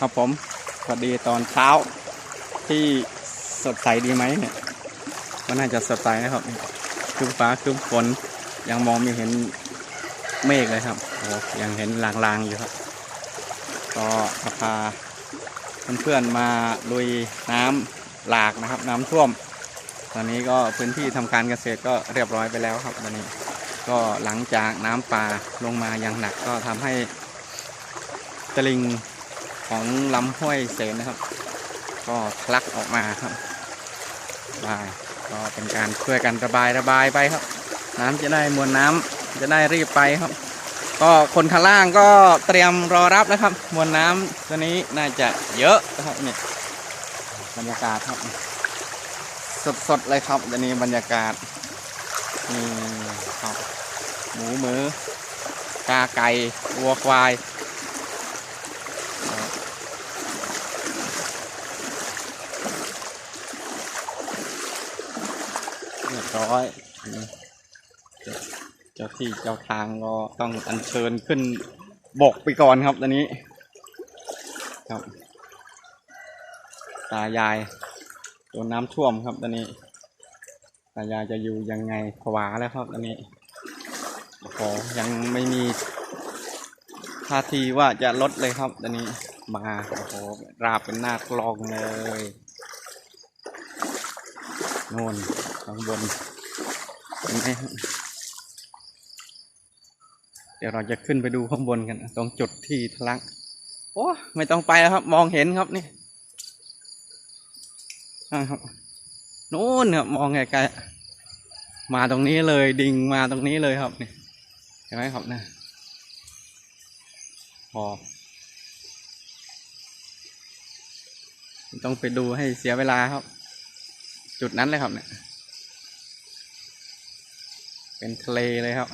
ครับผมสวัสดีตอนเช้าที่สดใสดีไหมเนี่ยก็น่าจะสดใสนะครับครึ้มฟ้าครึ้มฝนยังมองไม่เห็นเมฆเลยครับโอ้ยังเห็นลางๆอยู่ครับ ก็จะพาเพื่อนๆมาลุยน้ำหลากนะครับ น้ำท่วม ตอนนี้ก็พื้นที่ทำการเกษตรก็เรียบร้อยไปแล้วครับตอนนี้ ก็หลังจากน้ำป่าลงมาอย่างหนักก็ทำให้ตลิง ของลำห้วยเสนนะครับ ก็ทะลักออกมาครับบายก็เป็นการช่วยกันระบายระบายไปครับ น้ำจะได้มวลน้ำจะได้รีบไปครับ ก็คนข้างล่างก็เตรียมรอรับนะครับ มวลน้ำตัวนี้น่าจะเยอะนะครับเนี่ยบรรยากาศครับ สดๆเลยครับตอนนี้บรรยากาศนี่ครับหมูหมือกาไก่วัวควาย เรียบร้อยเจ้าที่เจ้าทางก็ต้องอัญเชิญขึ้นบกไปก่อนครับตอนนี้ ครับ ตายายโดนน้ำท่วมครับตอนนี้ ตายายจะอยู่ยังไงผวาแล้วครับตอนนี้โอ้โหยังไม่มีท่าทีว่าจะลดเลยครับตอนนี้มาโอ้โหราบเป็นหน้ากลองเลยโน่น ข้างบนเห็นไหมครับเดี๋ยวเราจะขึ้นไปดูข้างบนกัน ตรงจุดที่ทะลักโอ้ไม่ต้องไปแล้วครับ มองเห็นครับนี่ครับนู่นครับมองไกลๆมาตรงนี้เลยดิ่งมาตรงนี้เลยครับนี่เห็นไหมครับนะพอต้องไปดูให้เสียเวลาครับ จุดนั้นเลยครับเนี่ย เป็นทะเลเลยครับ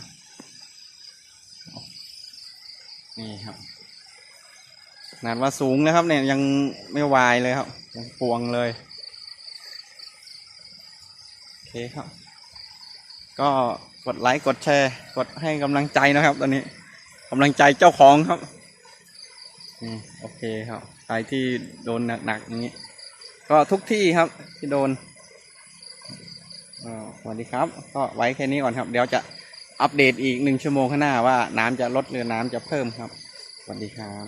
นี่ครับขนาดว่าสูงนะครับ เนี่ยยังไม่วายเลยครับ ยังปวงเลย โอเคครับ ก็กดไลค์กดแชร์ กดให้กำลังใจนะครับ ตอนนี้กำลังใจเจ้าของครับอืมโอเคครับใครที่โดนหนักๆอย่างนี้ ก็ทุกที่ครับที่โดน สวัสดีครับ ก็ไว้แค่นี้ก่อนครับ เดี๋ยวจะอัปเดตอีกหนึ่งชั่วโมงข้างหน้าว่าน้ำจะลดหรือน้ำจะเพิ่มครับ สวัสดีครับ